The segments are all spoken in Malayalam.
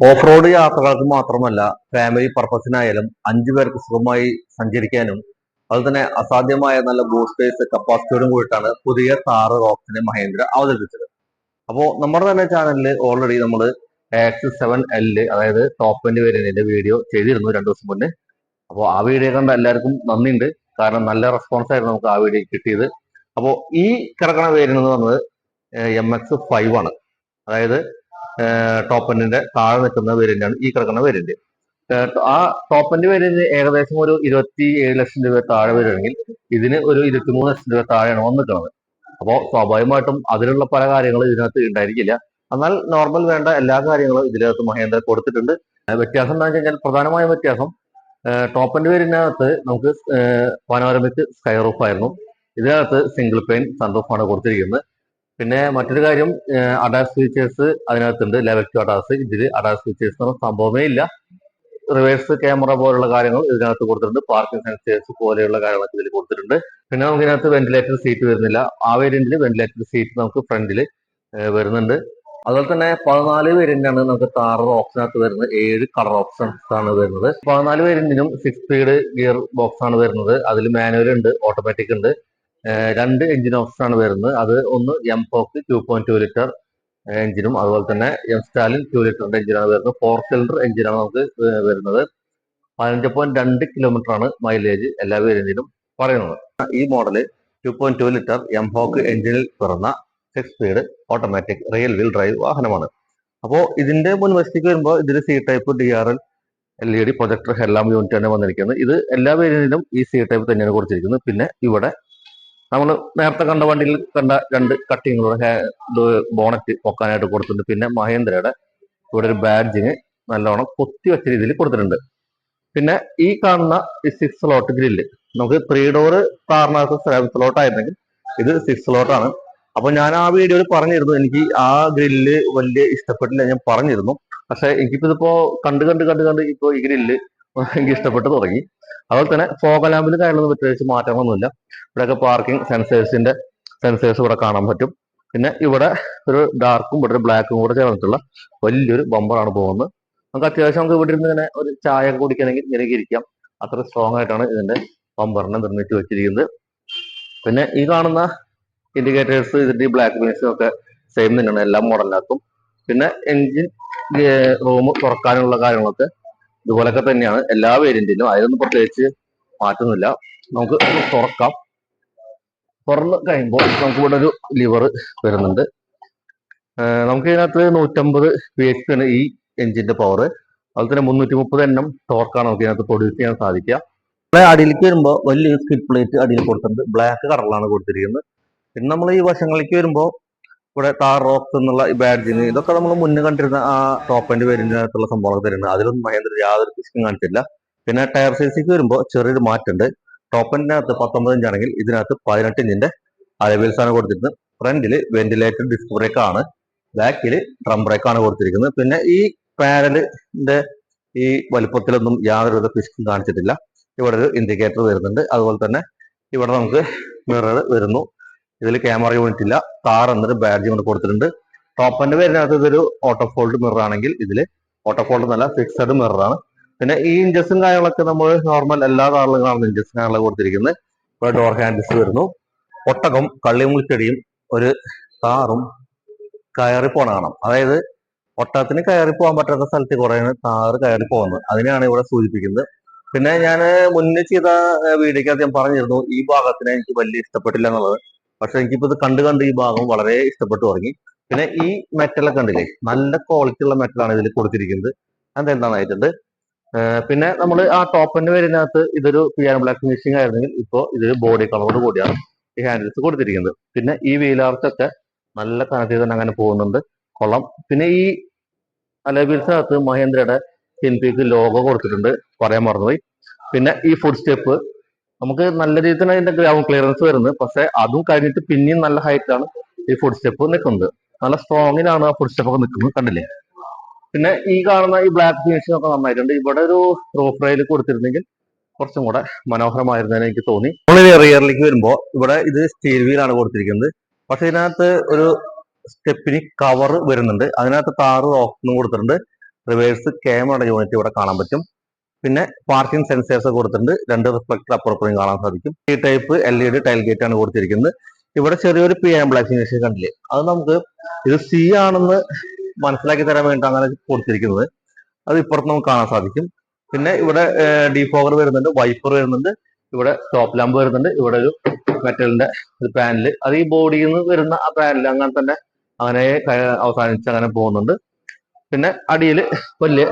ഓഫ് റോഡ് യാത്രകൾക്ക് മാത്രമല്ല ഫാമിലി പർപ്പസിനായാലും അഞ്ചു പേർക്ക് സുഖമായി സഞ്ചരിക്കാനും അതുപോലെ തന്നെ അസാധ്യമായ നല്ല ബൂസ്റ്റേഴ്സ് കപ്പാസിറ്റിയോടും കൂടിയിട്ടാണ് പുതിയ താറ് റോക്സിനെ മഹേന്ദ്ര അവതരിപ്പിച്ചത്. അപ്പോ നമ്മുടെ തന്നെ ചാനലിൽ ഓൾറെഡി നമ്മൾ ആക്സിസ് സെവൻ എല്ല് അതായത് ടോപ്പ് എൻഡ് വേരിയന്റിന്റെ വീഡിയോ ചെയ്തിരുന്നു രണ്ടു ദിവസം മുന്നേ. അപ്പോൾ ആ വീഡിയോ കണ്ട എല്ലാവർക്കും നന്ദിയുണ്ട്. കാരണം നല്ല റെസ്പോൺസ് ആയിരുന്നു നമുക്ക് ആ വീഡിയോ കിട്ടിയത്. അപ്പോൾ ഈ കിടക്കണ വേരിയന്റ് എന്ന് പറഞ്ഞത് എം എക്സ് ഫൈവ് ആണ്. അതായത് ടോപ്പ് എൻഡിന്റെ താഴെ നിൽക്കുന്ന വേരിയന്റാണ് ഈ കിടക്കുന്ന വേരിയന്റ് ആ ടോപ്പ് എൻഡ് വേരിയന്റ് ഏകദേശം ഒരു ഇരുപത്തി ഏഴ് ലക്ഷം രൂപ താഴെ വരികയാണെങ്കിൽ ഇതിന് ഒരു ഇരുപത്തിമൂന്ന് ലക്ഷം രൂപ താഴെയാണ് വന്നിട്ടുള്ളത്. അപ്പോൾ സ്വാഭാവികമായിട്ടും അതിലുള്ള പല കാര്യങ്ങളും ഇതിനകത്ത് ഉണ്ടായിരിക്കില്ല. എന്നാൽ നോർമൽ വേണ്ട എല്ലാ കാര്യങ്ങളും ഇതിനകത്ത് മഹേന്ദ്ര കൊടുത്തിട്ടുണ്ട്. വ്യത്യാസം എന്താണെന്ന് കഴിഞ്ഞാൽ പ്രധാനമായ വ്യത്യാസം ടോപ്പ് വേരിയന്റിനകത്ത് നമുക്ക് പനോരമിക് സ്കൈ റൂഫ് ആയിരുന്നു. ഇതിനകത്ത് സിംഗിൾ പെയിൻ സൺറൂഫ് ആണ് കൊടുത്തിരിക്കുന്നത്. പിന്നെ മറ്റൊരു കാര്യം അഡാസ് ഫീച്ചേഴ്സ് അതിനകത്തുണ്ട്. ലെവൽ ടു അഡാസ് ഇതിൽ അഡാസ് ഫീച്ചേഴ്സ് എന്ന് സംഭവമേ ഇല്ല. റിവേഴ്സ് ക്യാമറ പോലുള്ള കാര്യങ്ങൾ ഇതിനകത്ത് കൊടുത്തിട്ടുണ്ട്. പാർക്കിംഗ് സെൻസേഴ്സ് പോലെയുള്ള കാര്യങ്ങളൊക്കെ ഇതിൽ കൊടുത്തിട്ടുണ്ട്. പിന്നെ നമുക്ക് ഇതിനകത്ത് വെന്റിലേറ്റർ സീറ്റ് വരുന്നില്ല. ആ വേരിയന്റിൽ വെന്റിലേറ്റർ സീറ്റ് നമുക്ക് ഫ്രണ്ടിൽ വരുന്നുണ്ട്. അതുപോലെ തന്നെ പതിനാല് വേരിയന്റാണ് നമുക്ക് താറ് ഓപ്ഷനകത്ത് വരുന്നത്. ഏഴ് കളർ ഓപ്ഷൻസ് ആണ് വരുന്നത്. പതിനാല് വേരിയന്റിനും സിക്സ് സ്പീഡ് ഗിയർ ബോക്സ് ആണ് വരുന്നത്. അതിൽ മാനുവൽ ഉണ്ട് ഓട്ടോമാറ്റിക് ഉണ്ട്. രണ്ട് എഞ്ചിൻ ഓപ്ഷൻ ആണ് വരുന്നത്. അത് ഒന്ന് M hawk two point two litre എഞ്ചിനും അതുപോലെ തന്നെ എം സ്റ്റാലിൻ ടു ലിറ്ററിന്റെ എഞ്ചിനാണ് വരുന്നത്. ഫോർ സിലിണ്ടർ എഞ്ചിനാണ് നമുക്ക് വരുന്നത്. പതിനഞ്ച് പോയിന്റ് രണ്ട് കിലോമീറ്റർ ആണ് മൈലേജ് എല്ലാ വേരിയന്റിനും പറയുന്നത്. ഈ model two point two litre M hawk എഞ്ചിനിൽ പിറന്ന six speed automatic real wheel drive വാഹനമാണ്. അപ്പോൾ ഇതിന്റെ മുൻവശത്തേക്ക് വരുമ്പോൾ ഇതിൽ C type D R L L E D projector എല്ലാം യൂണിറ്റ് തന്നെ വന്നിരിക്കുന്നത് ഇത് എല്ലാ വേരിയന്റിലും ഈ സി ടൈപ്പ് തന്നെയാണ് കൊടുത്തിരിക്കുന്നത്. പിന്നെ ഇവിടെ നമ്മൾ നേരത്തെ കണ്ട വണ്ടിയിൽ കണ്ട രണ്ട് കട്ടിങ്ങുകളുടെ ബോണറ്റ് പൊക്കാനായിട്ട് കൊടുത്തിട്ടുണ്ട്. പിന്നെ മഹേന്ദ്രയുടെ ഇവിടെ ഒരു ബാഡ്ജിന് നല്ലോണം കൊത്തി വെച്ച രീതിയിൽ കൊടുത്തിട്ടുണ്ട്. പിന്നെ ഈ കാണുന്ന സിക്സ് സ്ലോട്ട് ഗ്രില്ല് നമുക്ക് ത്രീ ഡോർ കാറിനകത്ത് സെവൻ സ്ലോട്ട് ആയിരുന്നെങ്കിൽ ഇത് സിക്സ് സ്ലോട്ട് ആണ്. അപ്പൊ ഞാൻ ആ വീഡിയോയിൽ പറഞ്ഞിരുന്നു എനിക്ക് ആ ഗ്രില്ല് വലിയ ഇഷ്ടപ്പെട്ടില്ല ഞാൻ പറഞ്ഞിരുന്നു. പക്ഷെ എനിക്കിപ്പോ ഇതിപ്പോ കണ്ട് കണ്ട് കണ്ട് കണ്ട് ഇപ്പോ ഈ ഗ്രില്ല് എനിക്ക് ഇഷ്ടപ്പെട്ടു തുടങ്ങി. അതുപോലെ തന്നെ ഫോക ലാമ്പിൽ കാര്യങ്ങളൊന്നും പ്രത്യേകിച്ച് മാറ്റങ്ങളൊന്നുമില്ല. ഇവിടെയൊക്കെ പാർക്കിംഗ് സെൻസേഴ്സിന്റെ സെൻസേഴ്സ് ഇവിടെ കാണാൻ പറ്റും. പിന്നെ ഇവിടെ ഒരു ഡാർക്കും ഇവിടെ ഒരു ബ്ലാക്കും കൂടെ ചേർന്നിട്ടുള്ള വലിയൊരു ബമ്പറാണ് പോകുന്നത്. നമുക്ക് അത്യാവശ്യം നമുക്ക് ഇവിടെ ഇരുന്ന് ഇങ്ങനെ ഒരു ചായ കുടിക്കണമെങ്കിൽ ഇങ്ങനെ ഇരിക്കാം. അത്ര സ്ട്രോങ് ആയിട്ടാണ് ഇതിന്റെ ബമ്പറിനെ നിർമ്മിച്ചു വെച്ചിരിക്കുന്നത്. പിന്നെ ഈ കാണുന്ന ഇൻഡിക്കേറ്റേഴ്സ് ഇതിന്റെ ബ്ലാക്ക് ബീൻസും ഒക്കെ സെയിം തന്നെയാണ്. എല്ലാ മോഡലിനകത്തും പിന്നെ എൻജിൻ റൂം തുറക്കാനുള്ള കാര്യങ്ങളൊക്കെ ഇതുപോലൊക്കെ തന്നെയാണ് എല്ലാ വേരിയന്റിനും അതിലൊന്നും പ്രത്യേകിച്ച് മാറ്റുന്നില്ല നമുക്ക് തുറക്കാം. തുറന്ന് കഴിയുമ്പോൾ നമുക്ക് ഇവിടെ ഒരു ലിവർ വരുന്നുണ്ട്. നമുക്ക് ഇതിനകത്ത് നൂറ്റമ്പത് ബി എച്ച് ആണ് ഈ എഞ്ചിന്റെ പവർ അതുപോലെ തന്നെ മുന്നൂറ്റി മുപ്പത് എണ്ണം ടോർക്കാണ് നമുക്ക് ഇതിനകത്ത് പ്രൊഡ്യൂസ് ചെയ്യാൻ സാധിക്കുക. നമ്മളെ അടിയിലേക്ക് വരുമ്പോൾ വലിയൊരു സ്കിപ്പ് പ്ലേറ്റ് അടിയിൽ കൊടുത്തിട്ടുണ്ട്. ബ്ലാക്ക് കളറിലാണ് കൊടുത്തിരിക്കുന്നത്. പിന്നെ നമ്മൾ ഈ വശങ്ങളിലേക്ക് വരുമ്പോൾ ഇവിടെ താർ റോക്ക് എന്നുള്ള ബാഡ്ജിന് ഇതൊക്കെ നമ്മൾ മുന്നേ കണ്ടിരുന്ന ആ ടോപ്പ് ആൻഡ് വേരിയന്റിനകത്തുള്ള സംഭവങ്ങൾ തരുന്നത്. അതിലൊന്നും മഹേന്ദ്ര യാതൊരു പിശുക്കും കാണിച്ചില്ല പിന്നെ ടയർ സൈസിക്ക് വരുമ്പോൾ ചെറിയൊരു മാറ്റമുണ്ട്. ടോപ്പ് ആൻഡിനകത്ത് പത്തൊമ്പത് ഇഞ്ചാണെങ്കിൽ ഇതിനകത്ത് പതിനെട്ട് ഇഞ്ചിന്റെ അലവിൽ ആണ് കൊടുത്തിരുന്നത് ഫ്രണ്ടിൽ വെന്റിലേറ്റഡ് ഡിസ്ക് ബ്രേക്ക് ആണ്. ബാക്കിൽ ഡ്രം ബ്രേക്ക് ആണ് കൊടുത്തിരിക്കുന്നത്. പിന്നെ ഈ പാനലിന്റെ ഈ വലുപ്പത്തിലൊന്നും യാതൊരുവിധ പിശുക്കും കാണിച്ചിട്ടില്ല. ഇവിടെ ഒരു ഇൻഡിക്കേറ്റർ വരുന്നുണ്ട്. അതുപോലെ തന്നെ ഇവിടെ നമുക്ക് മിറർ വരുന്നു. ഇതിൽ ക്യാമറ യൂണിറ്റ് ഇല്ല. കാർ എന്നൊരു ബാഡ്ജ് കൊണ്ട് കൊടുത്തിട്ടുണ്ട്. ടോപ്പ് എന്റെ വരുന്നതിനകത്ത് ഇതൊരു ഓട്ടോ ഫോൾഡ് മിറർ ആണെങ്കിൽ ഇതിൽ ഓട്ടോ ഫോൾഡ് നല്ല ഫിക്സഡ് മിറർ ആണ്. പിന്നെ ഈ ഇഞ്ചസും കാര്യങ്ങളൊക്കെ നമ്മൾ നോർമൽ എല്ലാ കാറിലും ഇഞ്ചസും കാര്യങ്ങളൊക്കെ കൊടുത്തിരിക്കുന്നത് ഇപ്പോൾ ഡോർ ഹാൻഡിൽസ് വരുന്നു. ഒട്ടകം കള്ളിമുൾച്ചെടിയും ഒരു കാറും കയറി പോണ അതായത് ഒട്ടകത്തിന് കയറി പോകാൻ പറ്റാത്ത സ്ഥലത്ത് കുറെ കാറ് കയറി പോകുന്നത്. അതിനെയാണ് ഇവിടെ സൂചിപ്പിക്കുന്നത്. പിന്നെ ഞാൻ മുന്നേ ചെയ്ത വീഡിയോക്കകത്ത് ഞാൻ പറഞ്ഞിരുന്നു ഈ ഭാഗത്തിന് എനിക്ക് വലിയ ഇഷ്ടപ്പെട്ടില്ല എന്നുള്ളത്. പക്ഷെ എനിക്കിപ്പോ ഇത് കണ്ട് കണ്ട് ഈ ഭാഗം വളരെ ഇഷ്ടപ്പെട്ടു തുടങ്ങി. പിന്നെ ഈ മെറ്റലൊക്കെ കണ്ടില്ലേ? നല്ല ക്വാളിറ്റി ഉള്ള മെറ്റലാണ് ഇതിൽ കൊടുത്തിരിക്കുന്നത്. അതെന്താണ് ആയിട്ടുണ്ട്? പിന്നെ നമ്മൾ ആ ടോപ്പിന്റെ വരുന്നകത്ത് ഇതൊരു പിയാനോ ബ്ലാക്ക് ഫിനിഷിംഗ് ആയിരുന്നെങ്കിൽ ഇപ്പോൾ ഇതൊരു ബോഡി കളറോട് കൂടിയാണ് ഈ ഹാൻഡിൽസ് കൊടുത്തിരിക്കുന്നത്. പിന്നെ ഈ വീലാർച്ചൊക്കെ നല്ല കനത്തിൽ തന്നെ അങ്ങനെ പോകുന്നുണ്ട്. കൊള്ളം. പിന്നെ ഈ അലബിൽസിനകത്ത് മഹേന്ദ്രയുടെ ഹിൻപിക്ക് ലോഗോ കൊടുത്തിട്ടുണ്ട്. പറയാൻ മറന്നുപോയി. പിന്നെ ഈ ഫുഡ് സ്റ്റെപ്പ് നമുക്ക് നല്ല രീതിയിൽ തന്നെ അതിന്റെ ഗ്രൗണ്ട് ക്ലിയറൻസ് വരുന്നത് പക്ഷെ അതും കഴിഞ്ഞിട്ട് പിന്നെയും നല്ല ഹൈറ്റ് ആണ് ഈ ഫുഡ് സ്റ്റെപ്പ് നിൽക്കുന്നത്. നല്ല സ്ട്രോങ്ങിലാണ് ആ ഫുഡ് സ്റ്റെപ്പ് ഒക്കെ നിൽക്കുന്നത് കണ്ടില്ലേ? പിന്നെ ഈ കാണുന്ന ഈ ബ്ലാക്ക് ഫിനിഷിംഗ് ഒക്കെ നന്നായിട്ടുണ്ട്. ഇവിടെ ഒരു റൂഫ് റൈൽ കൊടുത്തിരുന്നെങ്കിൽ കുറച്ചും കൂടെ മനോഹരമായിരുന്നതിന് എനിക്ക് തോന്നി. നമ്മൾ റിയറിലേക്ക് വരുമ്പോൾ ഇവിടെ ഇത് സ്റ്റീൽ വീലാണ് കൊടുത്തിരിക്കുന്നത്. പക്ഷെ ഇതിനകത്ത് ഒരു സ്റ്റെപ്പിന് കവർ വരുന്നുണ്ട്. അതിനകത്ത് താറ് ഓപ്ഷനും കൊടുത്തിട്ടുണ്ട്. റിവേഴ്സ് ക്യാമറയുടെ യൂണിറ്റ് ഇവിടെ കാണാൻ പറ്റും. പിന്നെ പാർക്കിംഗ് സെൻസേഴ്സ് കൊടുത്തിട്ടുണ്ട്. രണ്ട് റിഫ്ലക്ടർ അപ്പുറപ്പുറം കാണാൻ സാധിക്കും. ഈ type L E D tailgate ആണ് കൊടുത്തിരിക്കുന്നത്. ഇവിടെ ചെറിയൊരു പി ആംബുലൻസ് മെഷീൻ കണ്ടില്ലേ? അത് നമുക്ക് ഇത് സി ആണെന്ന് മനസ്സിലാക്കി തരാൻ വേണ്ടി അങ്ങനെ കൊടുത്തിരിക്കുന്നത്. അത് ഇപ്പുറത്ത് നമുക്ക് കാണാൻ സാധിക്കും. പിന്നെ ഇവിടെ ഡിഫോഗർ വരുന്നുണ്ട് വൈപ്പർ വരുന്നുണ്ട് ഇവിടെ ടോപ്പ് ലാമ്പ് വരുന്നുണ്ട് ഇവിടെ ഒരു മെറ്റലിന്റെ ഒരു പാനൽ അത് ഈ ബോഡിയിൽ നിന്ന് വരുന്ന ആ പാനൽ അങ്ങനെ തന്നെ അങ്ങനെ അവസാനിച്ച് അങ്ങനെ പോകുന്നുണ്ട്. പിന്നെ അടിയിൽ വലിയ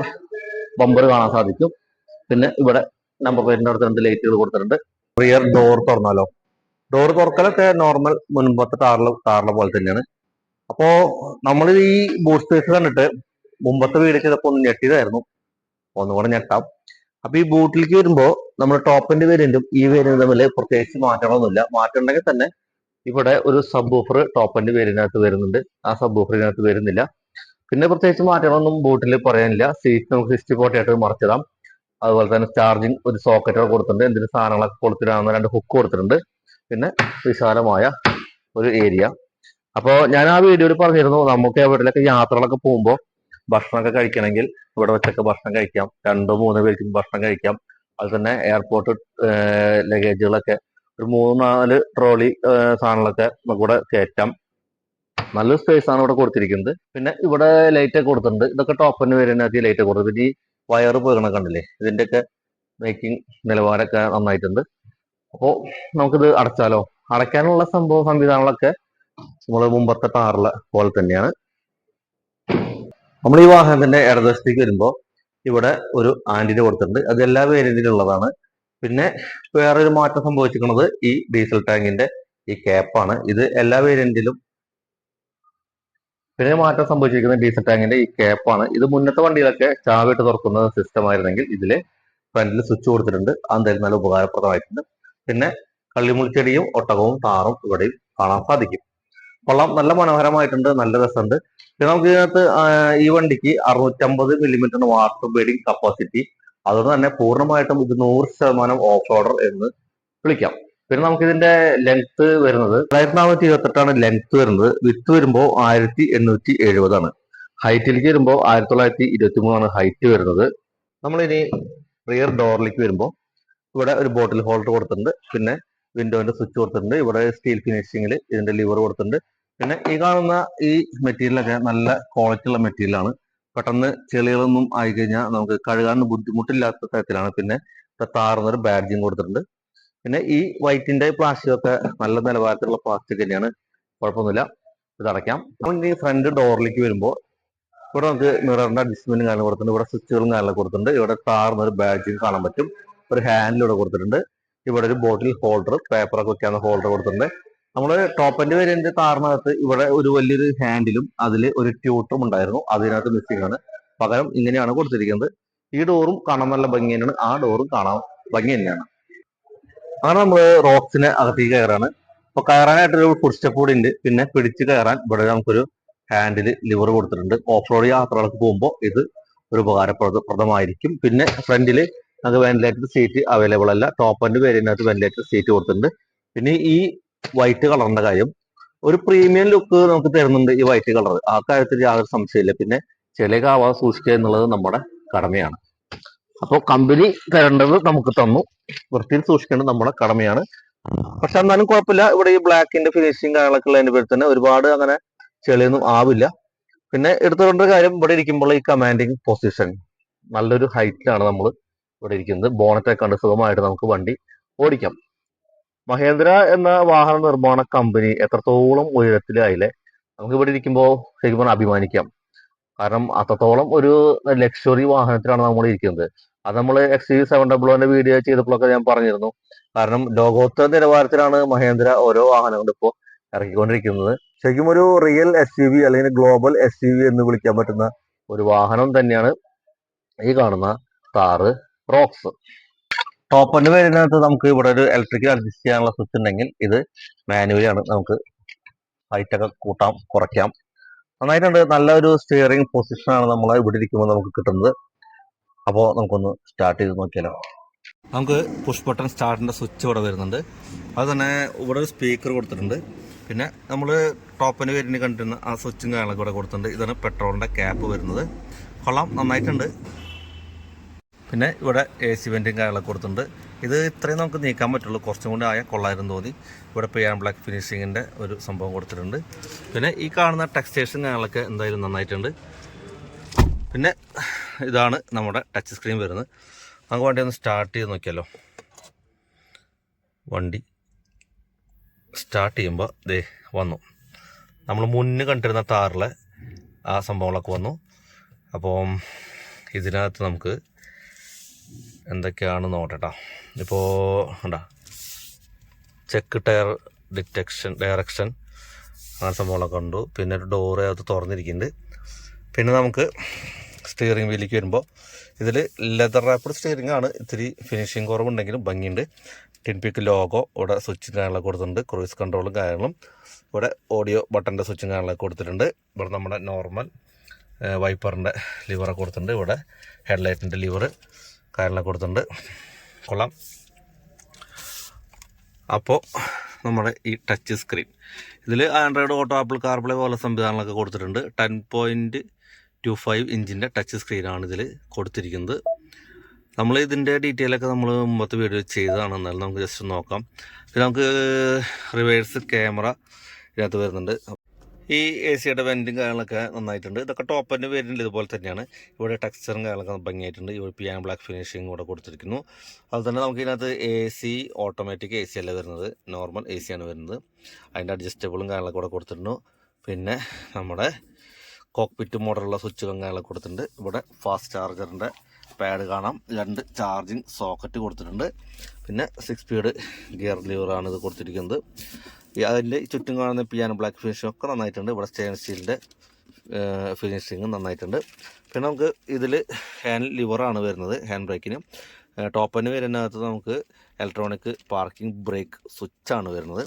ബമ്പർ കാണാൻ സാധിക്കും. പിന്നെ ഇവിടെ നമ്പർ പ്ലേറ്റിന്റെ അടുത്ത് രണ്ട് ലൈറ്റുകൾ കൊടുത്തിട്ടുണ്ട്. റിയർ ഡോർ തുറന്നാലോ? ഡോർ തുറക്കലൊക്കെ നോർമൽ മുൻപത്തെ കാറിലെ കാറിലെ പോലെ തന്നെയാണ്. അപ്പോ നമ്മൾ ഈ ബൂട്ട് സ്പേസ് കണ്ടിട്ട് മുമ്പത്തെ വീടൊക്കെ ഇതൊക്കെ ഒന്ന് ഞെട്ടിയതായിരുന്നു. ഒന്നുകൂടെ ഞെട്ടാം. അപ്പൊ ഈ ബൂട്ടിലേക്ക് വരുമ്പോ നമ്മൾ ടോപ്പിന്റെ വേരിയന്റും ഈ വേരിയന്റും തമ്മിൽ പ്രത്യേകിച്ച് മാറ്റങ്ങളൊന്നുമില്ല. മാറ്റം ഉണ്ടെങ്കിൽ തന്നെ ഇവിടെ ഒരു സബ് ഓഫർ ടോപ്പിന്റെ വേരിയന്റിനകത്ത് വരുന്നുണ്ട്. ആ സബ് ഓഫറിനകത്ത് വരുന്നില്ല. പിന്നെ പ്രത്യേകിച്ച് മാറ്റങ്ങളൊന്നും ബൂട്ടിൽ പറയാനില്ല. സീറ്റ് നമുക്ക് സിക്സ്റ്റി ഫോർട്ടി ആയിട്ട് മറിച്ചിടാം. അതുപോലെ തന്നെ ചാർജിങ് ഒരു സോക്കറ്റ് കൊടുത്തിട്ടുണ്ട്. എന്തിന് സാധനങ്ങളൊക്കെ കൊടുത്തിട്ടാണ് രണ്ട് ഹുക്ക് കൊടുത്തിട്ടുണ്ട്. പിന്നെ വിശാലമായ ഒരു ഏരിയ അപ്പോൾ ഞാൻ ആ വീഡിയോയിൽ പറഞ്ഞിരുന്നു നമുക്ക് എവിടെയൊക്കെ യാത്രകളൊക്കെ പോകുമ്പോൾ ഭക്ഷണമൊക്കെ കഴിക്കണമെങ്കിൽ ഇവിടെ വെച്ചൊക്കെ ഭക്ഷണം കഴിക്കാം. രണ്ടോ മൂന്നോ പേർക്ക് ഭക്ഷണം കഴിക്കാം. അത് തന്നെ എയർപോർട്ട് ലഗേജുകളൊക്കെ ഒരു മൂന്ന് നാല് ട്രോളി സാധനങ്ങളൊക്കെ നമുക്കിവിടെ കയറ്റാം. നല്ലൊരു സ്പേസ് ആണ് ഇവിടെ കൊടുത്തിരിക്കുന്നത്. പിന്നെ ഇവിടെ ലൈറ്റ് ഒക്കെ കൊടുത്തിട്ടുണ്ട്. ഇതൊക്കെ ടോപ്പിന് വരുന്നതിനകത്ത് ലൈറ്റ് കൊടുത്തു പിന്നെ ഈ വയറ് പോകണ കണ്ടില്ലേ? ഇതിന്റെയൊക്കെ മേക്കിംഗ് നിലവാരമൊക്കെ നന്നായിട്ടുണ്ട്. അപ്പോൾ നമുക്കിത് അടച്ചാലോ? അടയ്ക്കാനുള്ള സംഭവ സംവിധാനങ്ങളൊക്കെ നമ്മൾ മുമ്പത്തെ കാറിലെ പോലെ തന്നെയാണ്. നമ്മൾ ഈ വാഹനത്തിന്റെ ഇടതുവശത്തേക്ക് വരുമ്പോൾ ഇവിടെ ഒരു ആന്റിന കൊടുത്തിട്ടുണ്ട്. അത് എല്ലാ വേരിയന്റിലും ഉള്ളതാണ് പിന്നെ വേറൊരു മാറ്റം സംഭവിച്ചിരിക്കുന്നത് ഈ ഡീസൽ ടാങ്കിന്റെ ഈ ക്യാപ്പാണ് ഇത് എല്ലാ വേരിയന്റിലും പിന്നെ മാറ്റം സംഭവിച്ചിരിക്കുന്ന ഡീസൽ ടാങ്കിന്റെ ഈ ക്യാപ്പാണ് ഇത് മുന്നത്തെ വണ്ടിയിലൊക്കെ ചാവിട്ട് തുറക്കുന്ന സിസ്റ്റം ആയിരുന്നെങ്കിൽ ഇതിൽ ഫ്രണ്ടിൽ സ്വിച്ച് കൊടുത്തിട്ടുണ്ട്. അതെന്തായാലും നല്ല ഉപകാരപ്രദമായിട്ടുണ്ട്. പിന്നെ കള്ളിമുൾച്ചെടിയും ഒട്ടകവും താറും ഇവിടെയും കാണാൻ സാധിക്കും. കൊള്ളാം. നല്ല മനോഹരമായിട്ടുണ്ട്. നല്ല രസമുണ്ട്. പിന്നെ നമുക്ക് ഇതിനകത്ത് ഈ വണ്ടിക്ക് അറുന്നൂറ്റമ്പത് മില്ലിമീറ്ററിന് വാട്ടർ ബേഡിങ് കപ്പാസിറ്റി അതുകൊണ്ട് തന്നെ പൂർണമായിട്ടും ഇത് നൂറ് ശതമാനം ഓഫ് റോഡർ എന്ന് വിളിക്കാം. പിന്നെ നമുക്ക് ഇതിന്റെ ലെങ്ത് വരുന്നത് തൊള്ളായിരത്തി നാനൂറ്റി ഇരുപത്തെട്ടാണ് ലെങ്ത് വരുന്നത്. വിത്ത് വരുമ്പോൾ ആയിരത്തി എണ്ണൂറ്റി എഴുപതാണ് ഹൈറ്റിലേക്ക് വരുമ്പോൾ ആയിരത്തി തൊള്ളായിരത്തി ഇരുപത്തി മൂന്നാണ് ഹൈറ്റ് വരുന്നത്. നമ്മളിനി റിയർ ഡോറിലേക്ക് വരുമ്പോൾ ഇവിടെ ഒരു ബോട്ടിൽ ഹോൾഡർ കൊടുത്തിട്ടുണ്ട്. പിന്നെ വിൻഡോന്റെ സ്വിച്ച് കൊടുത്തിട്ടുണ്ട്. ഇവിടെ സ്റ്റീൽ ഫിനിഷിംഗിൽ ഇതിന്റെ ലിവർ കൊടുത്തിട്ടുണ്ട്. പിന്നെ ഈ കാണുന്ന ഈ മെറ്റീരിയലൊക്കെ നല്ല ക്വാളിറ്റി ഉള്ള മെറ്റീരിയലാണ് പെട്ടെന്ന് ചെളികളൊന്നും ആയിക്കഴിഞ്ഞാൽ നമുക്ക് കഴുകാൻ ബുദ്ധിമുട്ടില്ലാത്ത തരത്തിലാണ്. പിന്നെ താറുന്നൊരു ബാഡ്ജിങ് കൊടുത്തിട്ടുണ്ട്. പിന്നെ ഈ വൈറ്റിന്റെ പ്ലാസ്റ്റിക് ഒക്കെ നല്ല നിലവാരത്തിലുള്ള പ്ലാസ്റ്റിക് തന്നെയാണ്. കുഴപ്പമൊന്നുമില്ല. ഇത് അടയ്ക്കാം. ഇനി ഫ്രണ്ട് ഡോറിലേക്ക് വരുമ്പോൾ ഇവിടെ നമുക്ക് മിററിന്റെ അഡ്ജസ്റ്റ്മെന്റും കാര്യങ്ങളും കൊടുത്തിട്ടുണ്ട്. ഇവിടെ സ്വിച്ചുകളും കാര്യങ്ങളും കൊടുത്തിട്ടുണ്ട്. ഇവിടെ താർന്നൊരു ബാഡ്ജും കാണാൻ പറ്റും. ഒരു ഹാൻഡിൽ ഇവിടെ കൊടുത്തിട്ടുണ്ട്. ഇവിടെ ഒരു ബോട്ടിൽ ഹോൾഡർ പേപ്പറൊക്കെ വെക്കാവുന്ന ഹോൾഡർ കൊടുത്തിട്ടുണ്ട്. നമ്മൾ ടോപ്പിന്റെ വേരിയന്റ് താറിനകത്ത് ഇവിടെ ഒരു വലിയൊരു ഹാൻഡിലും അതിൽ ഒരു ട്യൂട്ടറും ഉണ്ടായിരുന്നു. അതിനകത്ത് മിസ്സിംഗ് ആണ്. പകരം ഇങ്ങനെയാണ് കൊടുത്തിരിക്കുന്നത്. ഈ ഡോറും കാണാൻ നല്ല ഭംഗി തന്നെയാണ് ആ ഡോറും കാണാൻ ഭംഗി തന്നെയാണ്. അങ്ങനെ നമ്മൾ റോക്സിന് അകത്തേക്ക് കയറാണ്. അപ്പൊ കയറാനായിട്ടൊരു ഫുഡ് സ്റ്റെപ്പ് കൂടി ഉണ്ട്. പിന്നെ പിടിച്ച് കയറാൻ ഇവിടെ നമുക്കൊരു ഹാൻഡിൽ ലിവർ കൊടുത്തിട്ടുണ്ട്. ഓഫ് റോഡ് യാത്രകൾക്ക് പോകുമ്പോൾ ഇത് ഒരു ഉപകാരപ്രദമായിരിക്കും പിന്നെ ഫ്രണ്ടിൽ നമുക്ക് വെന്റിലേറ്റർ സീറ്റ് അവൈലബിൾ അല്ല. ടോപ്പ് ആൻഡ് വേരിയന്റിനകത്ത് വെന്റിലേറ്റർ സീറ്റ് കൊടുത്തിട്ടുണ്ട്. പിന്നെ ഈ വൈറ്റ് കളറിന്റെ കാര്യം. ഒരു പ്രീമിയം ലുക്ക് നമുക്ക് തരുന്നുണ്ട് ഈ വൈറ്റ് കളർ ആ കാര്യത്തിൽ യാതൊരു സംശയമില്ല പിന്നെ ചില ആവാതെ സൂക്ഷിക്കുക എന്നുള്ളത് നമ്മുടെ കടമയാണ്. അപ്പോൾ കമ്പനി തരേണ്ടത് നമുക്ക് തന്നു. വൃത്തിയിൽ സൂക്ഷിക്കേണ്ടത് നമ്മുടെ കടമയാണ്. പക്ഷെ എന്നാലും കുഴപ്പമില്ല. ഇവിടെ ഈ ബ്ലാക്കിന്റെ ഫിനിഷിങ് കാര്യങ്ങളൊക്കെ ഉള്ളതിന്റെ പേരിൽ തന്നെ ഒരുപാട് അങ്ങനെ ചെളിയൊന്നും ആവില്ല. പിന്നെ എടുത്തുകൊണ്ട കാര്യം ഇവിടെ ഇരിക്കുമ്പോൾ ഈ കമാൻഡിങ് പൊസിഷൻ നല്ലൊരു ഹൈറ്റിലാണ് നമ്മൾ ഇവിടെ ഇരിക്കുന്നത്. ബോണറ്റൊക്കെ കണ്ട് സുഖമായിട്ട് നമുക്ക് വണ്ടി ഓടിക്കാം. മഹേന്ദ്ര എന്ന വാഹന നിർമ്മാണ കമ്പനി എത്രത്തോളം ഉയരത്തിലായില്ലേ? നമുക്ക് ഇവിടെ ഇരിക്കുമ്പോൾ ശരിക്കും അഭിമാനിക്കാം. കാരണം അത്രത്തോളം ഒരു ലക്ഷറി വാഹനത്തിലാണ് നമ്മൾ ഇരിക്കുന്നത്. അത് നമ്മൾ X U seven double video ചെയ്തപ്പോഴൊക്കെ ഞാൻ പറഞ്ഞിരുന്നു. കാരണം ലോകോത്തര നിലവാരത്തിലാണ് മഹേന്ദ്ര ഓരോ വാഹനങ്ങളും ഇപ്പോൾ ഇറക്കിക്കൊണ്ടിരിക്കുന്നത്. ശരിക്കും ഒരു റിയൽ എസ് യു വി അല്ലെങ്കിൽ ഗ്ലോബൽ എസ് യു വി എന്ന് വിളിക്കാൻ പറ്റുന്ന ഒരു വാഹനം തന്നെയാണ് ഈ കാണുന്ന താറ് റോക്സ് ടോപ്പിന്റെ പേരിനകത്ത് നമുക്ക് ഇവിടെ ഒരു ഇലക്ട്രിക്കൽ അഡ്ജസ്റ്റ് ചെയ്യാനുള്ള സ്വിച്ച് ഉണ്ടെങ്കിൽ ഇത് മാനുവലി ആണ്. നമുക്ക് ഹൈറ്റ് ഒക്കെ കൂട്ടാം കുറയ്ക്കാം. നന്നായിട്ടുണ്ട്. നല്ലൊരു സ്റ്റിയറിംഗ് പൊസിഷനാണ് നമ്മൾ ഇവിടെ ഇരിക്കുമ്പോൾ നമുക്ക് കിട്ടുന്നത്. അപ്പോൾ നമുക്കൊന്ന് സ്റ്റാർട്ട് ചെയ്ത് നോക്കിയാലോ. നമുക്ക് പുഷ് ബട്ടൺ സ്റ്റാർട്ടിന്റെ സ്വിച്ച് ഇവിടെ വരുന്നുണ്ട്. അത് തന്നെ ഇവിടെ ഒരു സ്പീക്കർ കൊടുത്തിട്ടുണ്ട്. പിന്നെ നമ്മൾ ടോപ്പിന് വരുന്ന കണ്ടിരുന്ന ആ സ്വിച്ചും കാര്യങ്ങളൊക്കെ ഇവിടെ കൊടുത്തിട്ടുണ്ട്. ഇതാണ് പെട്രോളിന്റെ ക്യാപ്പ് വരുന്നത്. കൊള്ളാം. നന്നായിട്ടുണ്ട്. പിന്നെ ഇവിടെ എ സി വെന്റും കാര്യങ്ങളൊക്കെ കൊടുത്തിട്ടുണ്ട്. ഇത് ഇത്രയും നമുക്ക് നീക്കാൻ പറ്റുള്ളൂ. കുറച്ചും കൂടി ആയാൽ കൊള്ളായിരുന്നു തോന്നി. ഇവിടെ പെയ്യാൻ ബ്ലാക്ക് ഫിനിഷിങ്ങിന്റെ ഒരു സംഭവം കൊടുത്തിട്ടുണ്ട്. പിന്നെ ഈ കാണുന്ന ടെക്സ്റ്റേഴ്സും കാര്യങ്ങളൊക്കെ എന്തായാലും നന്നായിട്ടുണ്ട്. പിന്നെ ഇതാണ് നമ്മുടെ ടച്ച് സ്ക്രീൻ വരുന്നത്. നമുക്ക് വണ്ടി ഒന്ന് സ്റ്റാർട്ട് ചെയ്ത് നോക്കിയാലോ. വണ്ടി സ്റ്റാർട്ട് ചെയ്യുമ്പോൾ ദേ വന്നു. നമ്മൾ മുന്നേ കണ്ടിരുന്ന താറിലെ ആ സംഭവങ്ങളൊക്കെ വന്നു. അപ്പോൾ ഇതിനകത്ത് നമുക്ക് എന്തൊക്കെയാണ് നോക്കട്ടെ ഇപ്പോൾ ഉണ്ടാ ചെക്ക് ടയർ ഡിറ്റക്ഷൻ ഡയറക്ഷൻ അങ്ങനെ സംഭവങ്ങളൊക്കെ ഉണ്ട് പിന്നെ ഒരു ഡോറ് അത് തുറന്നിരിക്കുന്നുണ്ട്. പിന്നെ നമുക്ക് സ്റ്റിയറിംഗ് വീലിലേക്ക് വരുമ്പോൾ ഇതിൽ ലെതർ റാപ്പിഡ് സ്റ്റിയറിംഗ് ആണ് ഇത്തിരി ഫിനിഷിങ് കുറവുണ്ടെങ്കിലും ഭംഗിയുണ്ട്. ടിൻപിക്ക് ലോഗോ ഇവിടെ സ്വിച്ചും കാര്യങ്ങളൊക്കെ കൊടുത്തിട്ടുണ്ട്. ക്രൂയിസ് കൺട്രോളും കാര്യങ്ങളും. ഇവിടെ ഓഡിയോ ബട്ടന്റെ സ്വിച്ചും കാര്യങ്ങളൊക്കെ കൊടുത്തിട്ടുണ്ട്. ഇവിടെ നമ്മുടെ നോർമൽ വൈപ്പറിന്റെ ലിവറൊക്കെ കൊടുത്തിട്ടുണ്ട്. ഇവിടെ ഹെഡ്ലൈറ്റിന്റെ ലിവർ കാര്യങ്ങളൊക്കെ കൊടുത്തിട്ടുണ്ട്. കൊള്ളാം. അപ്പോൾ നമ്മുടെ ഈ ടച്ച് സ്ക്രീൻ ഇതിൽ ആൻഡ്രോയിഡ് ഓട്ടോ ആപ്പിൾ കാർപ്ലേ പോലെ സംവിധാനങ്ങളൊക്കെ കൊടുത്തിട്ടുണ്ട്. ടെൻ പോയിന്റ് ടു ഫൈവ് ഇഞ്ചിന്റെ ടച്ച് സ്ക്രീനാണ് ഇതിൽ കൊടുത്തിരിക്കുന്നത്. നമ്മൾ ഇതിന്റെ ഡീറ്റെയിലൊക്കെ നമ്മൾ മുമ്പത്തെ വീഡിയോ ചെയ്തതാണ്. എന്നാലും നമുക്ക് ജസ്റ്റ് നോക്കാം. പിന്നെ നമുക്ക് റിവേഴ്സ് ക്യാമറ ഇതിനകത്ത് വരുന്നുണ്ട്. ഈ എ സിയുടെ വെന്റും കാര്യങ്ങളൊക്കെ നന്നായിട്ടുണ്ട്. ഇതൊക്കെ ടോപ്പിന്റെ എന്റെ ഇതുപോലെ തന്നെയാണ്. ഇവിടെ ടെക്സ്ചറും കാര്യങ്ങളൊക്കെ ഭംഗിയായിട്ടുണ്ട്. ഇവിടെ പിയാൻ ബ്ലാക്ക് ഫിനിഷിങ്ങും കൂടെ കൊടുത്തിരിക്കുന്നു. അതുപോലെ തന്നെ നമുക്ക് ഇതിനകത്ത് A C automatic A C അല്ല വരുന്നത്? നോർമൽ എ സിയാണ് വരുന്നത്. അതിന്റെ അഡ്ജസ്റ്റബിളും കാര്യങ്ങളൊക്കെ കൂടെ കൊടുത്തിട്ടുണ്ട് പിന്നെ നമ്മുടെ കോക്പിറ്റ് മോഡലുള്ള സ്വിച്ചുകളും കാര്യങ്ങളൊക്കെ കൊടുത്തിട്ടുണ്ട്. ഇവിടെ ഫാസ്റ്റ് ചാർജറിന്റെ പാഡ് കാണാം. രണ്ട് ചാർജിങ് സോക്കറ്റ് കൊടുത്തിട്ടുണ്ട്. പിന്നെ സിക്സ് സ്പീഡ് ഗിയർ ലിവറാണ് ഇത് കൊടുത്തിരിക്കുന്നത്. അതിന്റെ ചുറ്റും കാണുന്ന പിയാനോ ബ്ലാക്ക് ഫിനിഷിംഗ് ഒക്കെ നന്നായിട്ടുണ്ട്. ഇവിടെ സ്റ്റെയിൻ സ്റ്റീലിന്റെ ഫിനിഷിങ്ങും നന്നായിട്ടുണ്ട്. പിന്നെ നമുക്ക് ഇതിൽ ഹാൻഡ് ലിവറാണ് വരുന്നത് ഹാൻഡ് ബ്രേക്കിന് ടോപ്പന് വരുന്നതിനകത്ത് നമുക്ക് ഇലക്ട്രോണിക് പാർക്കിംഗ് ബ്രേക്ക് സ്വിച്ചാണ് വരുന്നത്.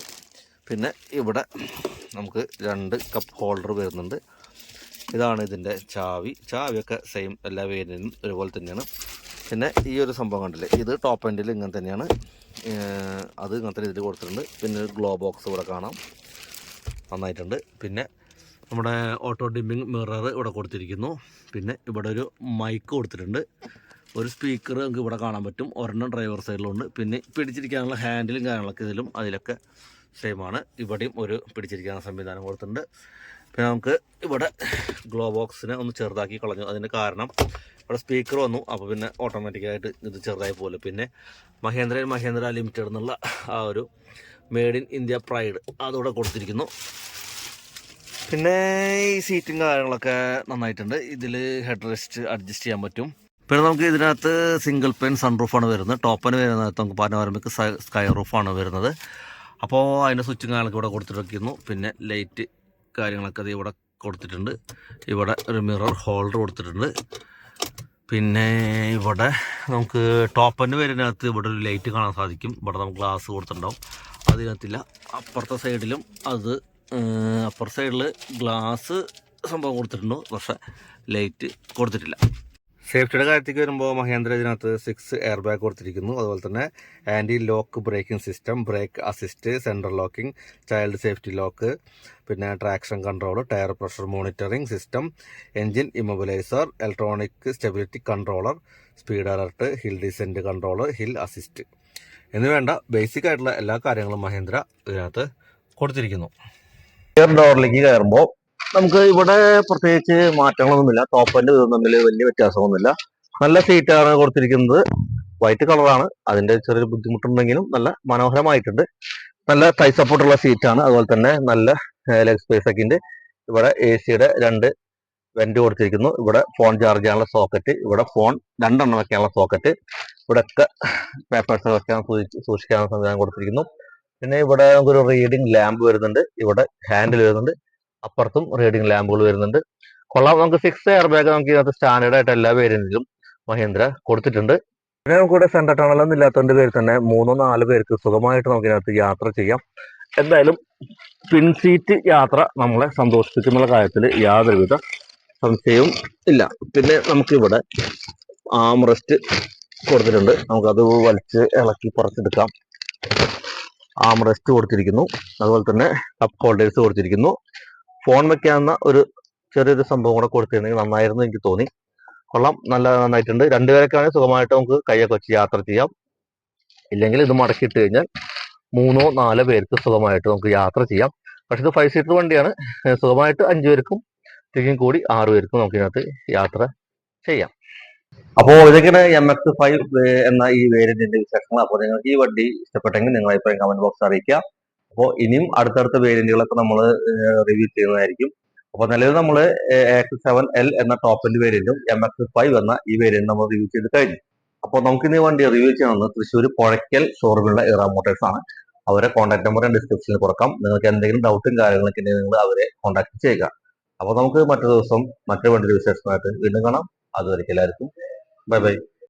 പിന്നെ ഇവിടെ നമുക്ക് രണ്ട് കപ്പ് ഹോൾഡർ വരുന്നുണ്ട്. ഇതാണ് ഇതിന്റെ ചാവി. ചാവിയൊക്കെ സെയിം എല്ലാ വേരിനും ഒരുപോലെ തന്നെയാണ്. പിന്നെ ഈ ഒരു സംഭവം കണ്ടില്ലേ? ഇത് ടോപ്പ് എൻഡിൽ ഇങ്ങനെ തന്നെയാണ്. അത് ഇങ്ങനത്തെ രീതിയിൽ കൊടുത്തിട്ടുണ്ട്. പിന്നെ ഗ്ലോ ബോക്സ് ഇവിടെ കാണാം. നന്നായിട്ടുണ്ട്. പിന്നെ നമ്മുടെ ഓട്ടോ ഡിമ്മിങ് മിറർ ഇവിടെ കൊടുത്തിരിക്കുന്നു. പിന്നെ ഇവിടെ ഒരു മൈക്ക് കൊടുത്തിട്ടുണ്ട്. ഒരു സ്പീക്കർ നമുക്ക് ഇവിടെ കാണാൻ പറ്റും. ഒരെണ്ണം ഡ്രൈവർ സൈഡിലുണ്ട് പിന്നെ പിടിച്ചിരിക്കാനുള്ള ഹാൻഡിലും കാര്യങ്ങളൊക്കെ ഇതിലും അതിലൊക്കെ സെയിമാണ് ഇവിടെയും ഒരു പിടിച്ചിരിക്കാനുള്ള സംവിധാനം കൊടുത്തിട്ടുണ്ട്. പിന്നെ നമുക്ക് ഇവിടെ ഗ്ലോ ബോക്സിനെ ഒന്ന് ചെറുതാക്കി കളഞ്ഞു. അതിന് കാരണം ഇവിടെ സ്പീക്കർ വന്നു. അപ്പോൾ പിന്നെ ഓട്ടോമാറ്റിക്കായിട്ട് ഇത് ചെറുതായി പോലെ പിന്നെ മഹേന്ദ്ര മഹേന്ദ്ര ലിമിറ്റഡ് എന്നുള്ള ആ ഒരു മെയ്ഡ് ഇൻ ഇന്ത്യ പ്രൈഡ് അതോടെ കൊടുത്തിരിക്കുന്നു. പിന്നെ ഈ സീറ്റും കാര്യങ്ങളൊക്കെ നന്നായിട്ടുണ്ട്. ഇതിൽ ഹെഡ് റെസ്റ്റ് അഡ്ജസ്റ്റ് ചെയ്യാൻ പറ്റും. പിന്നെ നമുക്ക് ഇതിനകത്ത് സിംഗിൾ പെൻ സൺറൂഫാണ് വരുന്നത്. ടോപ്പന് വരുന്നത് നമുക്ക് പാനോരമിക്ക് സ്കൈ റൂഫാണ് വരുന്നത്. അപ്പോൾ അതിന്റെ സ്വിച്ചും കാര്യങ്ങളൊക്കെ ഇവിടെ കൊടുത്തിട്ടിരിക്കുന്നു പിന്നെ ലൈറ്റ് കാര്യങ്ങളൊക്കെ അത് ഇവിടെ കൊടുത്തിട്ടുണ്ട്. ഇവിടെ ഒരു മിറർ ഹോൾഡർ കൊടുത്തിട്ടുണ്ട്. പിന്നെ ഇവിടെ നമുക്ക് ടോപ്പന്റെ വരുന്നതിനകത്ത് ഇവിടെ ഒരു ലൈറ്റ് കാണാൻ സാധിക്കും. ഇവിടെ നമുക്ക് ഗ്ലാസ് കൊടുത്തിട്ടുണ്ടാവും. അതിനകത്തില്ല. അപ്പുറത്തെ സൈഡിലും അത് അപ്പുറത്തെ സൈഡിൽ ഗ്ലാസ് സംഭവം കൊടുത്തിട്ടുണ്ട്. പക്ഷേ ലൈറ്റ് കൊടുത്തിട്ടില്ല. സേഫ്റ്റിയുടെ കാര്യത്തേക്ക് വരുമ്പോൾ മഹേന്ദ്ര ഇതിനകത്ത് സിക്സ് എയർ ബാഗ് കൊടുത്തിരിക്കുന്നു. അതുപോലെ തന്നെ anti lock braking system brake assist central locking child safety lock പിന്നെ traction control tyre pressure monitoring system engine immobiliser electronic stability controller speed alert hill descent control hill assist എന്നുവേണ്ട basic ആയിട്ടുള്ള എല്ലാ കാര്യങ്ങളും മഹേന്ദ്ര ഇതിനകത്ത് കൊടുത്തിരിക്കുന്നു. ഡോറിലേക്ക് കയറുമ്പോൾ നമുക്ക് ഇവിടെ പ്രത്യേകിച്ച് മാറ്റങ്ങളൊന്നുമില്ല. ടോപ്പന്റെ തമ്മിൽ വലിയ വ്യത്യാസമൊന്നുമില്ല. നല്ല സീറ്റാണ് കൊടുത്തിരിക്കുന്നത്. വൈറ്റ് കളറാണ് അതിന്റെ ചെറിയൊരു ബുദ്ധിമുട്ടുണ്ടെങ്കിലും നല്ല മനോഹരമായിട്ടുണ്ട്. നല്ല തൈ സപ്പോർട്ടുള്ള സീറ്റാണ് അതുപോലെ തന്നെ നല്ല ലെഗ് സ്പേസ് ഒക്കെ ഉണ്ട്. ഇവിടെ എ സിയുടെ രണ്ട് വെന്റ് കൊടുത്തിരിക്കുന്നു. ഇവിടെ ഫോൺ ചാർജ് ചെയ്യാനുള്ള സോക്കറ്റ് ഇവിടെ ഫോൺ രണ്ടെണ്ണം വെക്കാനുള്ള സോക്കറ്റ് ഇവിടെ ഒക്കെ പേപ്പേഴ്സ് വെക്കാൻ സൂക്ഷി- സൂക്ഷിക്കാനുള്ള സംവിധാനം കൊടുത്തിരിക്കുന്നു. പിന്നെ ഇവിടെ നമുക്കൊരു റീഡിംഗ് ലാമ്പ് വരുന്നുണ്ട്. ഇവിടെ ഹാൻഡിൽ വരുന്നുണ്ട്. അപ്പുറത്തും റീഡിംഗ് ലാമ്പുകൾ വരുന്നുണ്ട്. കൊള്ളാം. നമുക്ക് സിക്സ് എയർ ബാഗ് നമുക്ക് ഇതിനകത്ത് സ്റ്റാൻഡേർഡ് ആയിട്ട് എല്ലാ പേരിലും മഹീന്ദ്ര കൊടുത്തിട്ടുണ്ട്. പിന്നെ നമുക്കിവിടെ സെന്റർ ടണലൊന്നും ഇല്ലാത്തതിന്റെ പേരിൽ തന്നെ മൂന്നോ നാല് പേർക്ക് സുഖമായിട്ട് നമുക്ക് ഇതിനകത്ത് യാത്ര ചെയ്യാം. എന്തായാലും പിൻ സീറ്റ് യാത്ര നമ്മളെ സന്തോഷിപ്പിക്കുന്ന കാര്യത്തിൽ യാതൊരുവിധ സംശയവും ഇല്ല. പിന്നെ നമുക്കിവിടെ ആം റെസ്റ്റ് കൊടുത്തിട്ടുണ്ട്. നമുക്കത് വലിച്ച് ഇളക്കി പുറത്തെടുക്കാം. ആം റെസ്റ്റ് കൊടുത്തിരിക്കുന്നു. അതുപോലെ തന്നെ കപ്പ് ഹോൾഡേഴ്സ് കൊടുത്തിരിക്കുന്നു. ഫോൺ വെക്കാവുന്ന ഒരു ചെറിയൊരു സംഭവം കൂടെ കൊടുത്തിരുന്നെങ്കിൽ നന്നായിരുന്നു എനിക്ക് തോന്നി. കൊള്ളാം. നല്ല നന്നായിട്ടുണ്ട്. രണ്ടുപേരൊക്കെയാണെങ്കിൽ സുഖമായിട്ട് നമുക്ക് കൈയൊക്കെ വെച്ച് യാത്ര ചെയ്യാം. ഇല്ലെങ്കിൽ ഇത് മടക്കിയിട്ട് കഴിഞ്ഞാൽ മൂന്നോ നാലോ പേർക്ക് സുഖമായിട്ട് നമുക്ക് യാത്ര ചെയ്യാം. പക്ഷെ ഇത് ഫൈവ് സീറ്റർ വണ്ടിയാണ്. സുഖമായിട്ട് അഞ്ചു പേർക്കും തിരിഞ്ഞും കൂടി ആറു പേർക്കും നമുക്ക് ഇതിനകത്ത് യാത്ര ചെയ്യാം. അപ്പോൾ ഇതൊക്കെയാണ് എം എക്സ് ഫൈവ് എന്ന ഈ വേരിയന്റിന്റെ വിശേഷങ്ങൾ? അപ്പോൾ നിങ്ങൾക്ക് ഈ വണ്ടി ഇഷ്ടപ്പെട്ടെങ്കിൽ നിങ്ങൾ അഭിപ്രായം കമന്റ് ബോക്സ് അറിയിക്കുക. അപ്പോൾ ഇനിയും അടുത്തടുത്ത വേരിയന്റുകളൊക്കെ നമ്മൾ റിവ്യൂ ചെയ്യുന്നതായിരിക്കും. അപ്പോൾ നിലവിൽ നമ്മൾ എക്സ് സെവൻ എൽ എന്ന ടോപ്പ് എൻഡ് വേരിയന്റും എം എക്സ് ഫൈവ് എന്ന ഈ വേരിയന്റ് നമ്മൾ റിവ്യൂ ചെയ്ത് കഴിഞ്ഞു. അപ്പോൾ നമുക്ക് ഇന്ന് വണ്ടി റിവ്യൂ ചെയ്യുന്നത് തൃശ്ശൂർ പുഴയ്ക്കൽ ഷോറൂമിലുള്ള ഇറ മോട്ടേഴ്സ് ആണ്. അവരെ കോൺടാക്ട് നമ്പർ ഡിസ്ക്രിപ്ഷനിൽ കൊടുക്കാം. നിങ്ങൾക്ക് എന്തെങ്കിലും ഡൗട്ടും കാര്യങ്ങളൊക്കെ നിങ്ങൾ അവരെ കോൺടാക്ട് ചെയ്യുക. അപ്പോൾ നമുക്ക് മറ്റൊരു ദിവസം മറ്റൊരു വണ്ടിയുടെ വിശേഷമായിട്ട് വീണ്ടും കാണാം. അതുവരെ എല്ലാവർക്കും. Bye bye